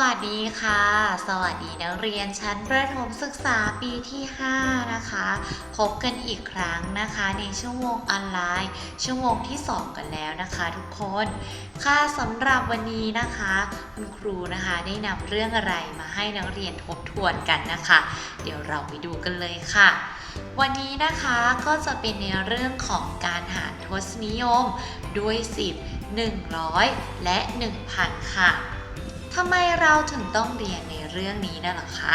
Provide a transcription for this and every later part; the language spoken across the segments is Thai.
วัสดีค่ะ สวัสดีนักเรียนชั้นประถมศึกษาปีที่ 5 นะคะ พบกันอีกครั้งนะคะ ในชั่วโมงออนไลน์ ชั่วโมงที่ 2 กันแล้วนะคะทุกคน ค่ะสำหรับวันนี้นะคะ คุณครูนะคะได้นำเรื่องอะไรมาให้นักเรียนทบทวนกันนะคะ เดี๋ยวเราไปดูกันเลยค่ะ วันนี้นะคะก็จะเป็นในเรื่องของการหารทศนิยมด้วย 10 100 และ 1000 ค่ะ ทำไมเราถึงต้องเรียนในเรื่องนี้นะหรอคะ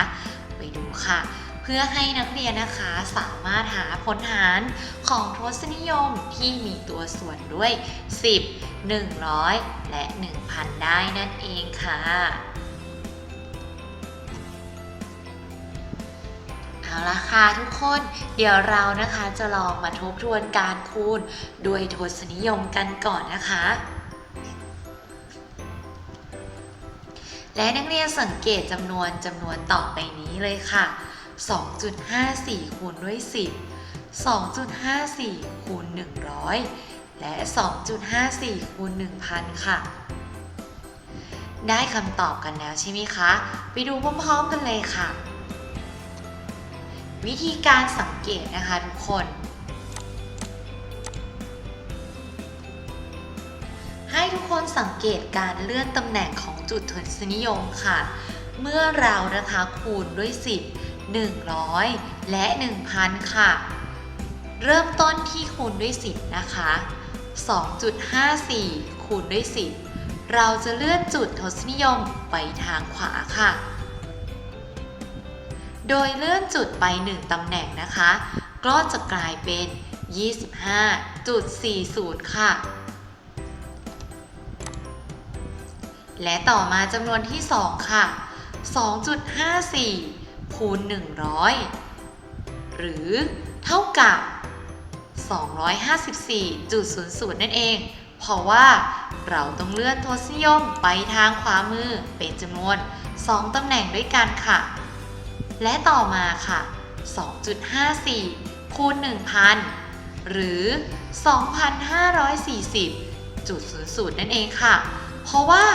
ไปดูค่ะ เพื่อให้นักเรียนนะคะสามารถหาผลหารของทศนิยมที่มีตัวส่วนด้วย 10 100 และ 1000 ได้นั่นเองค่ะเอาละค่ะทุกคนเดี๋ยวเรานะคะจะลองมาทบทวนการคูณด้วยทศนิยมกันก่อนนะคะ และนักเรียนสังเกตจำนวนจำนวนต่อไปนี้เลยค่ะ 2.54 คูณด้วย 10 2.54 คูณ 100 และ 2.54 คูณ 1,000 ค่ะ ได้คำตอบกันแล้วใช่ไหมคะ ไปดูพร้อมๆกันเลยค่ะ วิธีการสังเกตนะคะทุกคน ทุกคนสังเกตการเลื่อนตำแหน่งของจุดทศนิยมค่ะ เมื่อเรานะคะคูณด้วย 10 100 และ 1000 ค่ะ เริ่มต้นที่คูณด้วย 10 นะคะ 2.54 คูณด้วย 10 เราจะเลื่อนจุดทศนิยมไปทางขวาค่ะ โดยเลื่อนจุดไป 1 ตำแหน่งนะคะ ก็จะกลายเป็น 25.40 ค่ะ และต่อมาจำนวนที่ 2 ค่ะ 2.54 คูณ 100 หรือเท่ากับ 254.00 นั่นเอง เพราะว่าเราต้องเลื่อนทศนิยมไปทางขวามือเป็นจำนวน 2 ตำแหน่งด้วยกันค่ะ และต่อมาค่ะ 2.54 คูณ 1,000 หรือ 2,540.00 นั่นเองค่ะ เพราะว่า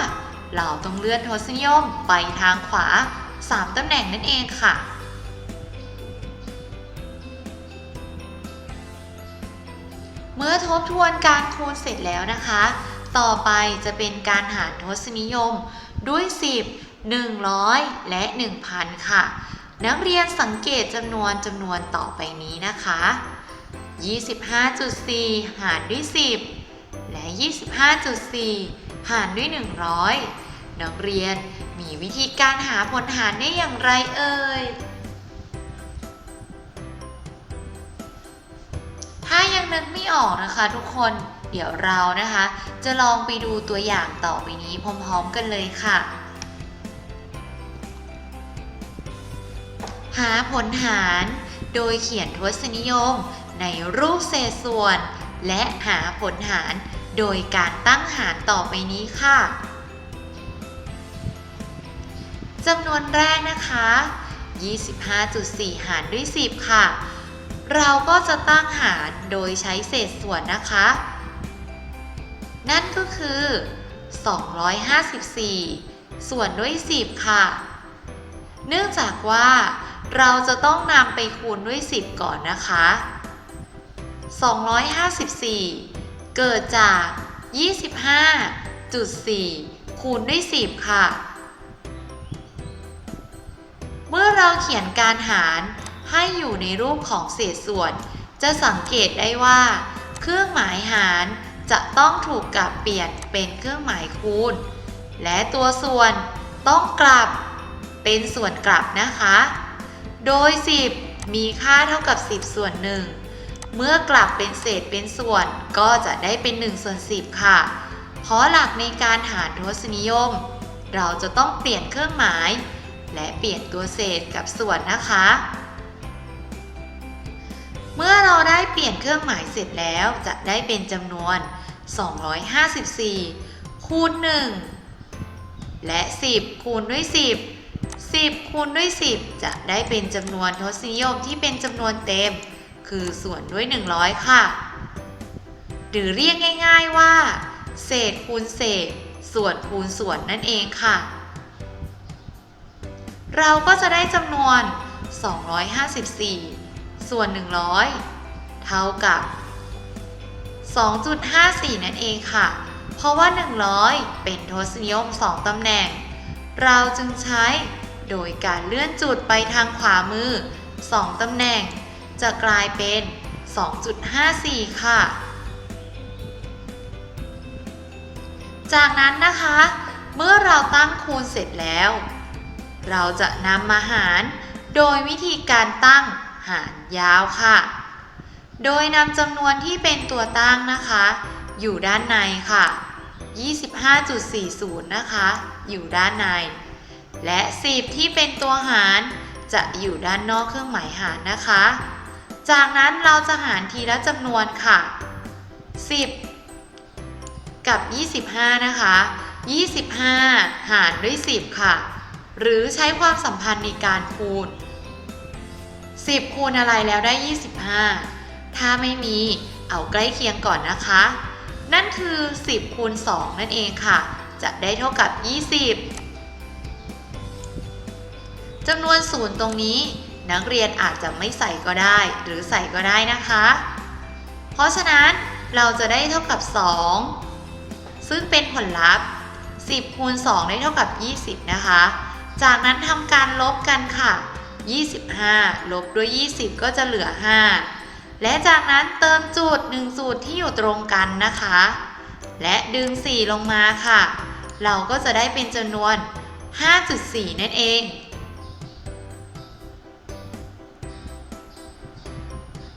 เราต้องเลื่อนทศนิยมไปทางขวา 3 ตำแหน่งนั่นเองค่ะ เมื่อทบทวนการคูณเสร็จแล้วนะคะ ต่อไปจะเป็นการหารทศนิยมด้วย 10 100 และ 1000 ค่ะ นักเรียนสังเกตจำนวนจำนวนต่อไปนี้นะคะ 25.4 หารด้วย 10 และ 25.4 หารด้วย 100 นักเรียนมีวิธีการหาผลหารได้อย่างไรเอ่ย ถ้ายังนึกไม่ออกนะคะทุกคนเดี๋ยวเรานะคะ จะลองไปดูตัวอย่างต่อไปนี้พร้อมๆกันเลยค่ะ หาผลหารโดยเขียนทศนิยมในรูปเศษส่วน และหาผลหารโดยการตั้งหารต่อไปนี้ค่ะ จำนวนแรกนะคะ 25.4 หารด้วย 10 ค่ะ เราก็จะตั้งหารโดยใช้เศษส่วนนะคะ นั่นก็คือ 254 ส่วนด้วย 10 ค่ะ เนื่องจากว่าเราจะต้องนำไปคูณด้วย 10 ก่อนนะคะ 254 เกิดจาก 25.4 คูณด้วย 10 ค่ะ เมื่อเราเขียนการหารให้อยู่ในรูปของเศษส่วน จะสังเกตได้ว่า เครื่องหมายหารจะต้องถูกกลับเปลี่ยนเป็นเครื่องหมายคูณ และตัวส่วนต้องกลับเป็นส่วนกลับนะคะ โดย 10 มีค่าเท่ากับ 10 ส่วน 1 เมื่อกลับเป็นเศษเป็นส่วนก็จะได้เป็น1ส่วน10 ค่ะ เพราะหลักในการหารทศนิยม เราจะต้องเปลี่ยนเครื่องหมาย และเปลี่ยนตัวเศษกับส่วนนะคะ เมื่อเราได้เปลี่ยนเครื่องหมายเสร็จแล้วจะได้เป็นจำนวน 254 คูณ 1 และ 10 คูณด้วย 10 10 คูณด้วย 10 จะได้เป็นจำนวนทศนิยมที่เป็นจำนวนเต็ม คือส่วนด้วย 100 ค่ะ หรือเรียกง่าย ๆว่า เศษคูณเศษ ส่วนคูณส่วนนั่นเองค่ะ เราก็จะได้จำนวน 254 ส่วน 100 เท่ากับ 2.54 นั่นเองค่ะ เพราะว่า 100 เป็นทศนิยม 2 ตำแหน่ง เราจึงใช้โดยการเลื่อนจุดไปทางขวามือ 2 ตำแหน่ง จะกลายเป็น 2.54 ค่ะ จากนั้นนะคะ เมื่อเราตั้งคูณเสร็จแล้ว เราจะนำมาหาร โดยวิธีการตั้งหารยาวค่ะ โดยนำจำนวนที่เป็นตัวตั้งนะคะ อยู่ด้านในค่ะ 25.40 นะคะ อยู่ด้านใน และ 10 ที่เป็นตัวหารจะอยู่ด้านนอกเครื่องหมายหารนะคะ จากนั้นเราจะหารทีละจำนวนค่ะ 10 กับ 25 นะคะ 25 หารด้วย 10 ค่ะ หรือใช้ความสัมพันธ์ในการคูณ 10 คูณอะไรแล้วได้ 25 ถ้าไม่มีเอาใกล้เคียงก่อนนะคะ นั่นคือ 10 คูณ 2 นั่นเองค่ะ จะได้เท่ากับ 20 จำนวนศูนย์ตรงนี้ นักเรียนอาจจะไม่ใส่ก็ได้ หรือใส่ก็ได้นะคะ เพราะฉะนั้นเราจะได้เท่ากับ 2 ซึ่งเป็นผลลัพธ์ 10 คูณ 2 ได้เท่ากับ 20 นะคะ จากนั้นทำการลบกันค่ะ 25 ลบด้วย 20 ก็จะเหลือ 5 และจากนั้นเติมจุด1จุดที่อยู่ตรงกันนะคะ และดึง 4 ลงมาค่ะ เราก็จะได้เป็นจำนวน 5.4 นั่นเอง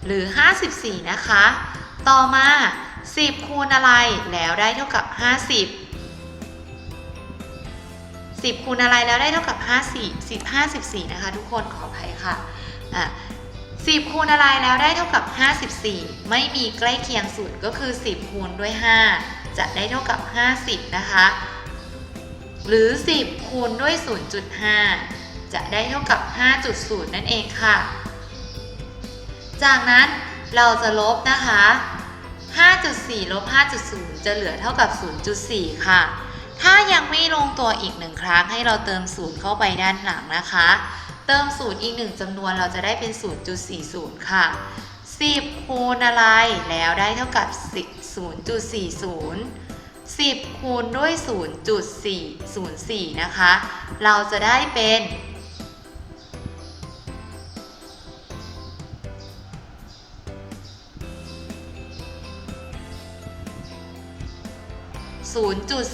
หรือ 54 นะคะ ต่อมา 10 คูณอะไรแล้วได้เท่ากับ 50 10คูณอะไรแล้วได้เท่ากับ54 10 54นะคะทุกคนขออภัยค่ะอะ10คูณอะไรแล้วได้เท่ากับ 54 ไม่มีใกล้เคียงสูตรก็คือ 10คูณด้วย 5 จะได้เท่ากับ 50 นะคะ หรือ 10คูณด้วย 0.5 จะได้เท่ากับ 5.0 นั่นเองค่ะ จากนั้นเราจะลบนะคะ 5.4 ลบ 5.0 จะเหลือเท่ากับ 0.4 ค่ะ ถ้ายังไม่ลงตัวอีกหนึ่งครั้งให้เราเติมศูนย์เข้าไปด้านหลังนะคะ เติมศูนย์อีกหนึ่งจำนวนเราจะได้เป็น 0.40 ค่ะ 10 คูณอะไรแล้วได้เท่ากับ 0.40 10 คูณด้วย 0.404 นะคะ เราจะได้เป็น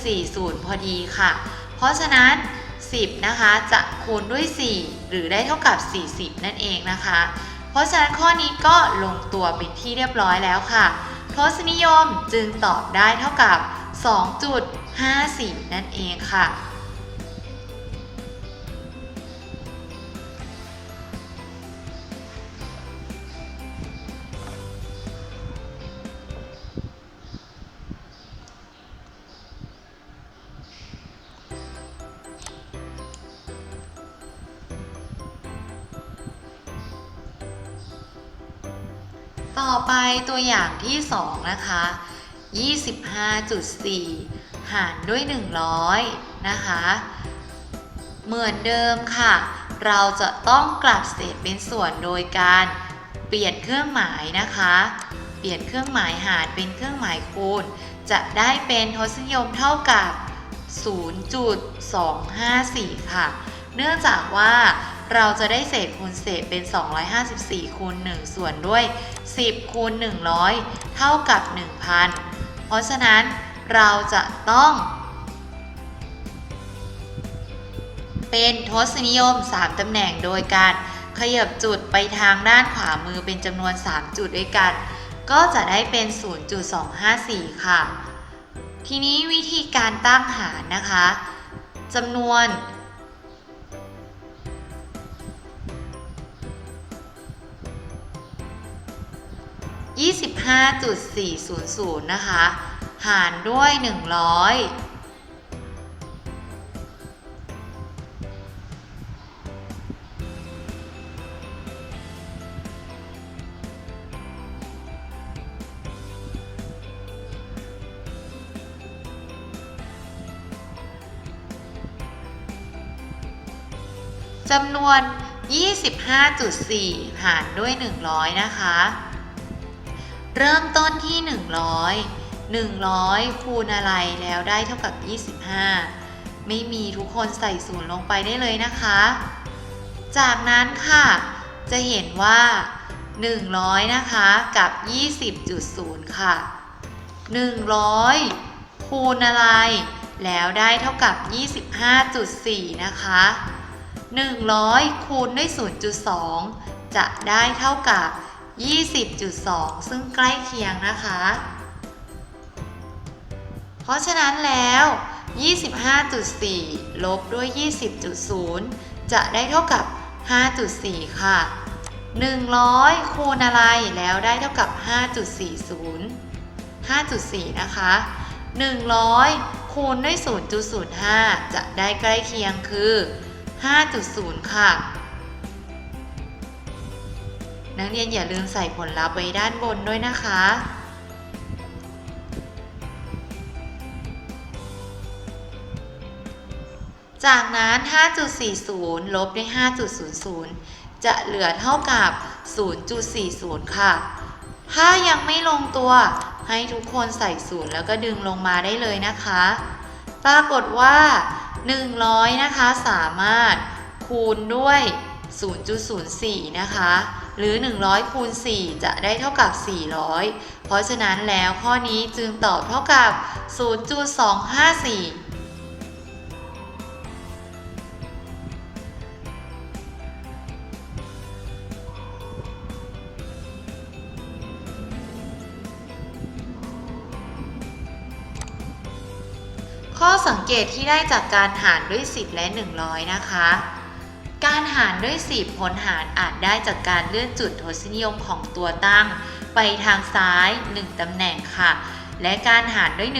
0.40 พอดีค่ะ เพราะฉะนั้น 10 นะคะจะคูณด้วย 4 หรือได้เท่ากับ 40 นั่นเองนะคะ เพราะฉะนั้นข้อนี้ก็ลงตัวเป็นที่เรียบร้อยแล้วค่ะทศนิยมจึงตอบได้เท่ากับ 2.54นั่นเองค่ะ ไปตัวอย่างที่ 2 นะคะ 25.4 หารด้วย 100 นะคะ เหมือนเดิมค่ะ เราจะต้องกลับเศษเป็นส่วนโดยการเปลี่ยนเครื่องหมายนะคะ เปลี่ยนเครื่องหมายหารเป็นเครื่องหมายคูณ จะได้เป็นทศนิยมเท่ากับ0.254 ค่ะ เนื่องจากว่า เราจะได้เศษคูณเศษเป็น 254 คูณ 1 ส่วนด้วย 10 คูณ 100 เท่ากับ 1,000 เพราะฉะนั้นเราจะต้อง เป็นทศนิยม 3 ตำแหน่งโดยการขยับจุดไปทางด้านขวามือเป็นจำนวน 3 จุดด้วยกัน ก็จะได้เป็น 0.254 ค่ะ ทีนี้วิธีการตั้งหารนะคะจำนวน 25.400 นะคะ หารด้วย 100จำนวน 25.4 หารด้วย 100 นะคะ เริ่มต้นที่ 100 100 คูณอะไรแล้วได้เท่ากับ 25 ไม่มีทุกคนใส่ศูนย์ลงไปได้เลยนะคะ จากนั้นค่ะ จะเห็นว่า 100 นะคะกับ 20.0 ค่ะ 100 คูณอะไร แล้วได้เท่ากับ 25.4 นะคะ 100 คูณด้วย 0.2 จะได้เท่ากับ 20.2 ซึ่งใกล้เคียงนะคะ เพราะฉะนั้นแล้ว 25.4 ลบด้วย 20.0 จะได้เท่ากับ 5.4 ค่ะ 100 คูณอะไรแล้วได้เท่ากับ 5.40 5.4 นะคะ 100 คูณด้วย 0.05 จะได้ใกล้เคียงคือ 5.0 ค่ะ นักเรียนอย่าลืมใส่ผลลัพธ์ไว้ด้านบนด้วยนะคะ จากนั้น 5.40 ลบด้วย 5.00 จะเหลือเท่ากับ 0.40 ค่ะ ถ้ายังไม่ลงตัว ให้ทุกคนใส่ศูนย์แล้วก็ดึงลงมาได้เลยนะคะ ปรากฏว่า 100 นะคะสามารถคูณด้วย 0.04 นะคะ หรือ 100คูณ4จะได้เท่ากับ 400 เพราะฉะนั้นแล้วข้อนี้จึงตอบเท่ากับ 0.254ข้อสังเกตที่ได้จากการหารด้วย 10 และ 100 นะคะ การหารด้วย 10 ผลหารอาจได้จากการเลื่อนจุดทศนิยมของตัวตั้ง ไปทางซ้าย 1 ตำแหน่งค่ะ และการหารด้วย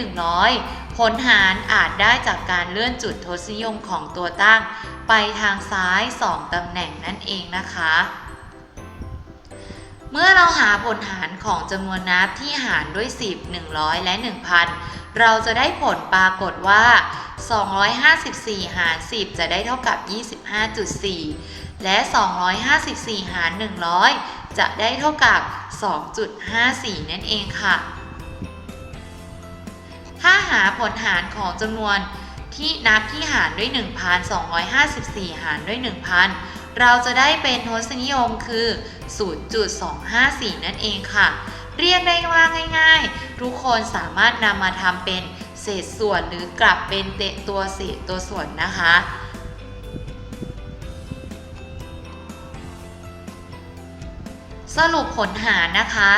100 ผลหารอาจได้จากการเลื่อนจุดทศนิยมของตัวตั้ง ไปทางซ้าย 2 ตำแหน่งนั่นเองนะคะ เมื่อเราหาผลหารของจำนวนนับที่หารด้วย 10 100 และ 1,000 เราจะได้ผลปรากฏว่า 254 หาร 10 จะได้เท่ากับ 25.4 และ 254 หาร 100 จะได้เท่ากับ 2.54 นั่นเองค่ะ ถ้าหาผลหารของจำนวนที่นับที่หารด้วย 1,254 หารด้วย 1,000 เราจะได้เป็นทศนิยมคือ 0.254 นั่นเองค่ะ เรียกได้ว่าง่าย ๆ ทุกคนสามารถนำมาทำเป็นเศษส่วนหรือกลับเป็นเตะตัวเศษตัวส่วนนะคะ สรุปผลหารนะคะ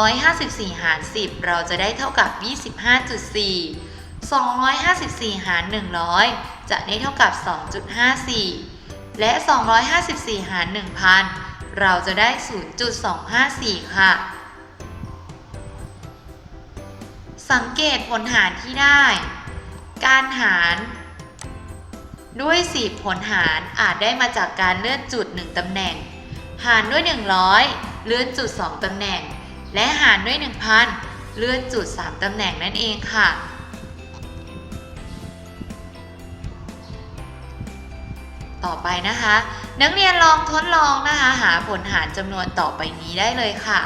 254 หาร 10 เราจะได้เท่ากับ 25.4 254 หาร 100 จะได้เท่ากับ 2.54 และ 254 หาร 1,000 เราจะได้ 0.254 ค่ะ สังเกตผลหารที่ได้ การหารด้วย 10 ผลหารอาจได้มาจากการเลื่อนจุด 1 ตำแหน่ง หารด้วย 100 เลื่อนจุด 2 ตำแหน่ง และหารด้วย 1,000 เลื่อนจุด 3 ตำแหน่งนั่นเองค่ะ ต่อไปนะคะ นักเรียนลองทดลองนะคะ หาผลหารจำนวนต่อไปนี้ได้เลยค่ะ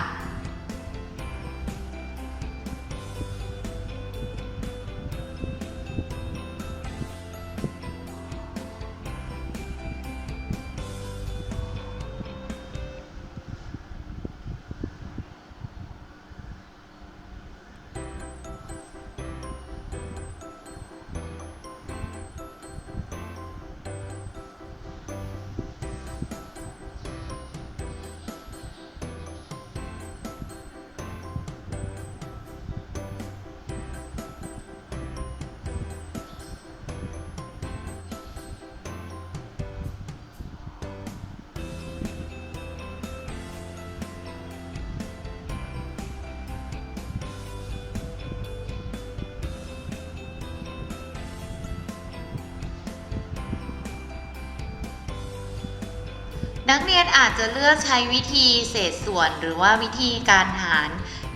นักเรียนอาจจะเลือกใช้วิธีเศษส่วนหรือว่าวิธีการหาร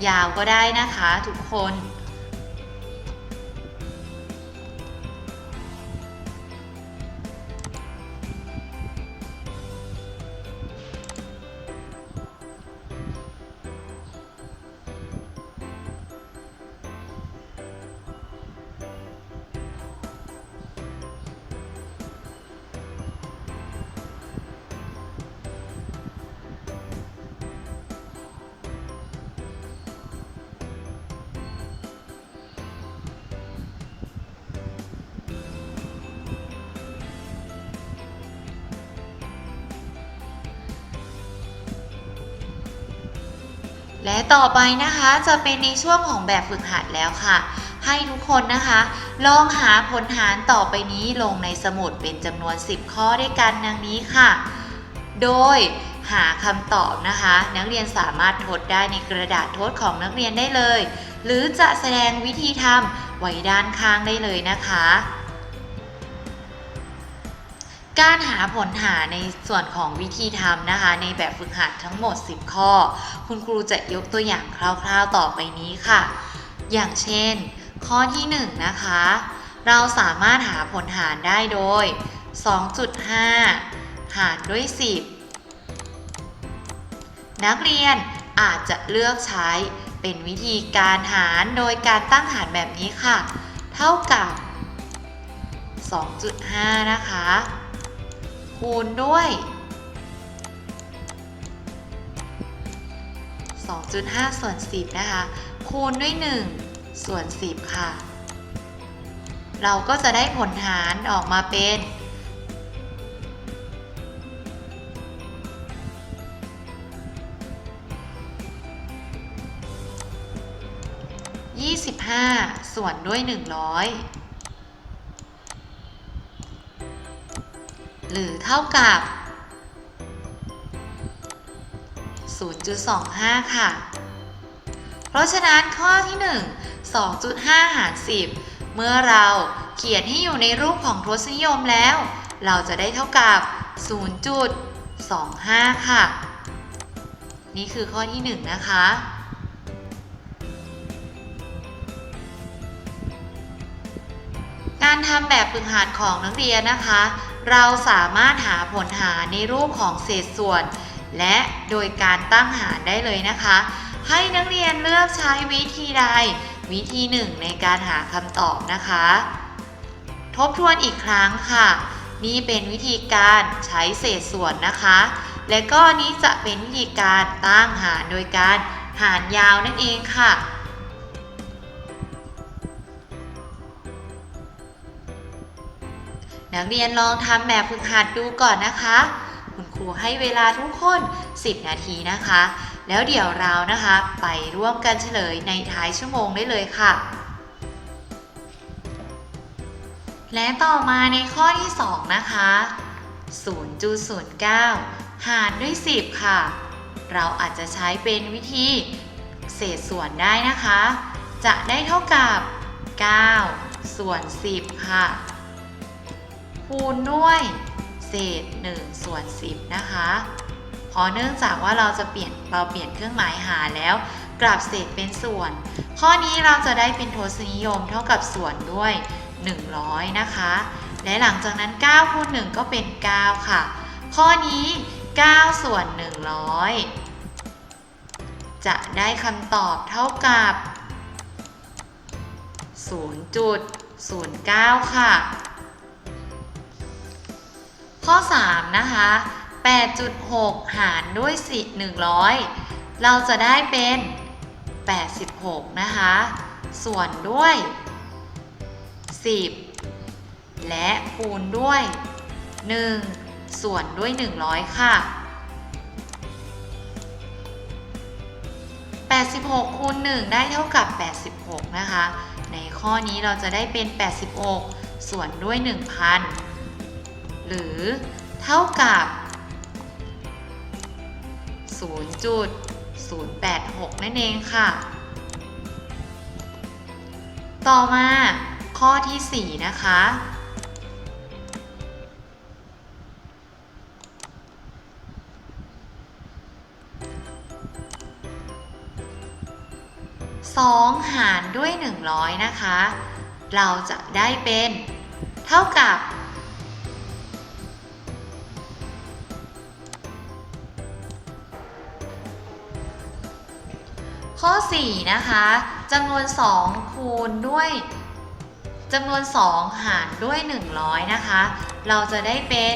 ยาวก็ได้นะคะทุกคน ต่อไปนะคะจะเป็นในช่วงของแบบฝึกหัดแล้วค่ะ ให้ทุกคนนะคะ ลองหาผลหารต่อไปนี้ลงในสมุดเป็นจำนวน 10 ข้อด้วยกันดังนี้ค่ะ โดยหาคำตอบนะคะ นักเรียนสามารถทดได้ในกระดาษทดของนักเรียนได้เลย หรือจะแสดงวิธีทำไว้ด้านข้างได้เลยนะคะ การหาผลหาในส่วนของวิธีทำนะคะ ในแบบฝึกหัดทั้งหมด 10 ข้อ คุณครูจะยกตัวอย่างคร่าวๆต่อไปนี้ค่ะ อย่างเช่น ข้อที่ 1 นะคะ เราสามารถหาผลหารได้โดย 2.5 หารด้วย 10 นักเรียนอาจจะเลือกใช้เป็นวิธีการหารโดยการตั้งหารแบบนี้ค่ะ เท่ากับ 2.5 นะคะ คูณด้วย 2.5 ส่วน 10 นะคะ คูณด้วย 1 ส่วน 10 ค่ะ เราก็จะได้ผลหารออกมาเป็น 25 ส่วนด้วย 100 หรือเท่ากับ 0.25 ค่ะ เพราะฉะนั้นข้อที่ 1 2.5 หาร 10 เมื่อเราเขียนให้อยู่ในรูปของทศนิยมแล้ว เราจะได้เท่ากับ 0.25 ค่ะ นี่คือข้อที่ 1 นะคะการทำแบบฝึกหัดของนักเรียนนะคะ เราสามารถหาผลหารในรูปของเศษส่วน และโดยการตั้งหารได้เลยนะคะ ให้นักเรียนเลือกใช้วิธีใด วิธีหนึ่งในการหาคำตอบนะคะ ทบทวนอีกครั้งค่ะ นี่เป็นวิธีการใช้เศษส่วนนะคะ และก็นี้จะเป็นวิธีการตั้งหารโดยการหารยาวนั่นเองค่ะ นักเรียนลองทำแบบฝึกหัดดูก่อนนะคะ คุณครูให้เวลาทุกคน 10 นาทีนะคะ แล้วเดี๋ยวเรานะคะ ไปร่วมกันเฉลยในท้ายชั่วโมงได้เลยค่ะ และต่อมาในข้อที่ 2 นะคะ 0.09 หารด้วย 10 ค่ะ เราอาจจะใช้เป็นวิธีเศษส่วนได้นะคะ จะได้เท่ากับ 9 ส่วน 10 ค่ะ คูณด้วยเศษ1ส่วน10 นะคะเพราะเนื่องจากว่าเราจะเปลี่ยนเราเปลี่ยนเครื่องหมายหารแล้ว กลับเศษเป็นส่วน ข้อนี้เราจะได้เป็นทศนิยมเท่ากับส่วนด้วย 100 นะคะ และหลังจากนั้น9คูณ1ก็เป็น 9 ค่ะ ข้อนี้ 9 ส่วน 100 จะได้คำตอบเท่ากับ0.09 ค่ะ ข้อ 3 นะคะ 8.6 หารด้วยสิ100 เราจะได้เป็น 86 นะคะ ส่วนด้วย 10 และคูณด้วย 1 ส่วนด้วย 100 ค่ะ 86คูณ1ได้เท่ากับ 86 นะคะ ในข้อนี้เราจะได้เป็น 86 ส่วนด้วย 1,000 หรือเท่ากับ 0.086 นั่นเองค่ะ ต่อมาข้อที่ 4 นะคะ 2 หารด้วย 100 นะคะ เราจะได้เป็น เท่ากับ ข้อ 4 นะคะจำนวน 2 คูณด้วยจำนวน 2 หารด้วย 100 นะคะ เราจะได้เป็น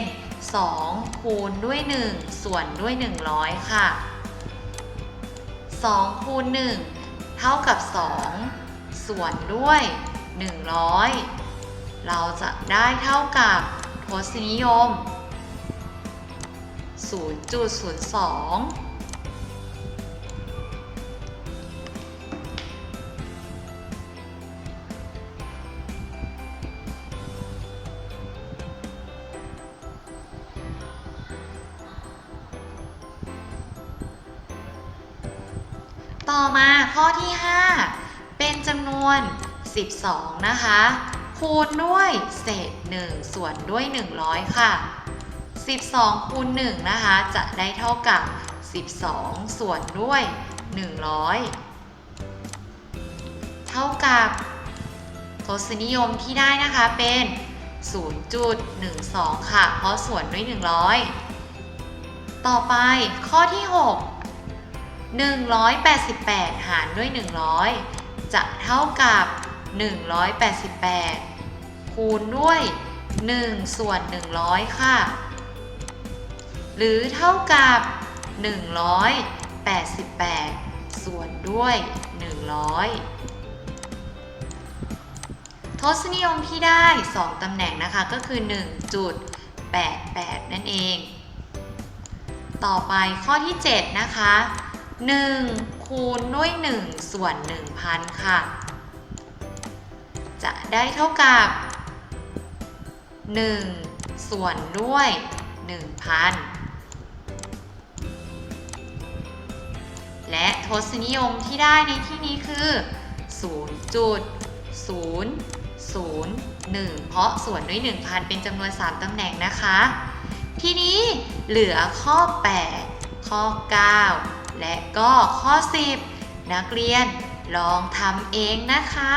2 คูณด้วย 1 ส่วนด้วย 100 ค่ะ 2 คูณ 1 เท่ากับ 2 ส่วนด้วย 100 เราจะได้เท่ากับทศนิยม 0.02 ต่อมาข้อที่ 5 เป็นจำนวน 12 นะคะ คูณด้วยเศษ 1 ส่วนด้วย 100 ค่ะ 12 คูณ 1 นะคะ จะได้เท่ากับ 12 ส่วนด้วย 100 เท่ากับทศนิยมที่ได้นะคะเป็น 0.12 ค่ะ เพราะส่วนด้วย 100 ต่อไปข้อที่ 6 188 หารด้วย 100 จะเท่ากับ 188 คูณด้วย 1 ส่วน 100 ค่ะ หรือเท่ากับ 188 ส่วนด้วย 100 ทศนิยมที่ได้ 2 ตำแหน่งนะคะก็คือ 1.88 นั่นเอง ต่อไปข้อที่ 7 นะคะ 1 คูณด้วย 1 ส่วน 1,000 ค่ะ จะได้เท่ากับ 1 ส่วนด้วย 1,000 และทศนิยมที่ได้ในที่นี้คือ 0.001 เพราะส่วนด้วย 1,000 เป็นจำนวน 3ตำแหน่งนะคะ ทีนี้เหลือข้อ 8 ข้อ 9 และก็ข้อ 10 นักเรียนลองทำเองนะคะ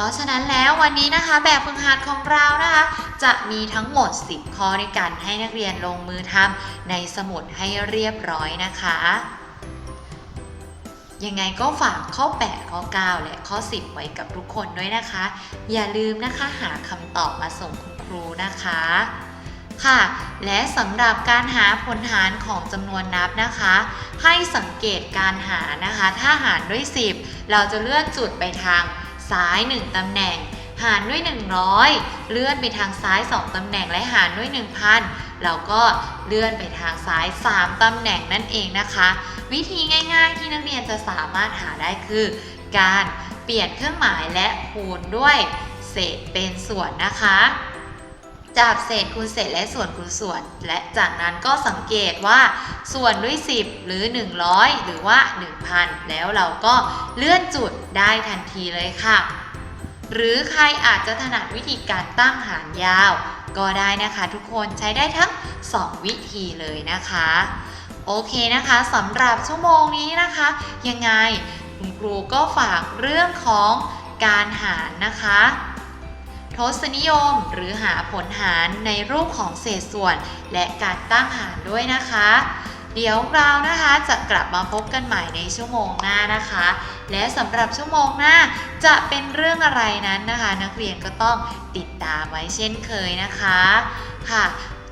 ราะฉะนั้นแล้ววันนี้นะคะแบบฝึกหัดของเรานะคะ จะมีทั้งหมด 10 ข้อในการให้นักเรียนลงมือทำในสมุดให้เรียบร้อยนะคะยังไงก็ฝากข้อ 8 ข้อ 9 และข้อ 10 ไว้กับทุกคนด้วยนะคะ อย่าลืมนะคะหาคำตอบมาส่งคุณครูนะคะ ค่ะ และสำหรับการหาผลหารของจำนวนนับนะคะ ให้สังเกตการหานะคะ ถ้าหารด้วย 10 เราจะเลื่อนจุดไปทาง ซ้าย 1 ตำแหน่ง หารด้วย 100 เลื่อนไปทางซ้าย 2 ตำแหน่งและหารด้วย 1,000เราก็เลื่อนไปทางซ้าย 3 ตำแหน่งนั่นเองนะคะ วิธีง่ายๆที่นักเรียนจะสามารถหาได้คือ การเปลี่ยนเครื่องหมายและคูณด้วยเศษเป็นส่วนนะคะ จากเศษคูณเศษและส่วนคูณส่วน และจากนั้นก็สังเกตว่าส่วนด้วย 10 หรือ 100 หรือว่า 1,000 แล้วเราก็เลื่อนจุดได้ทันทีเลยค่ะ หรือใครอาจจะถนัดวิธีการตั้งหารยาว ก็ได้นะคะทุกคนใช้ได้ทั้ง 2 วิธีเลยนะคะ โอเคนะคะสำหรับชั่วโมงนี้นะคะ ยังไงคุณครูก็ฝากเรื่องของการหารนะคะ ทศนิยมหรือหาผลหารในรูปของเศษส่วน และการตั้งหารด้วยนะคะ เดี๋ยวเรานะคะจะกลับมาพบกันใหม่ในชั่วโมงหน้านะคะ และสำหรับชั่วโมงหน้าจะเป็นเรื่องอะไรนั้นนะคะ นักเรียนก็ต้องติดตามไว้เช่นเคยนะคะค่ะ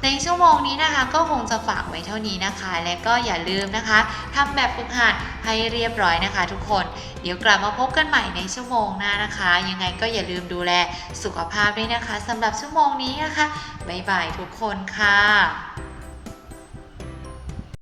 ในชั่วโมงนี้นะคะก็คงจะฝากไว้เท่านี้นะคะ และก็อย่าลืมนะคะทำแบบฝึกหัดให้เรียบร้อยนะคะ ทุกคน เดี๋ยวกลับมาพบกันใหม่ในชั่วโมงหน้านะคะ ยังไงก็อย่าลืมดูแลสุขภาพด้วยนะคะสำหรับชั่วโมงนี้นะคะบ๊ายบายทุกคนค่ะ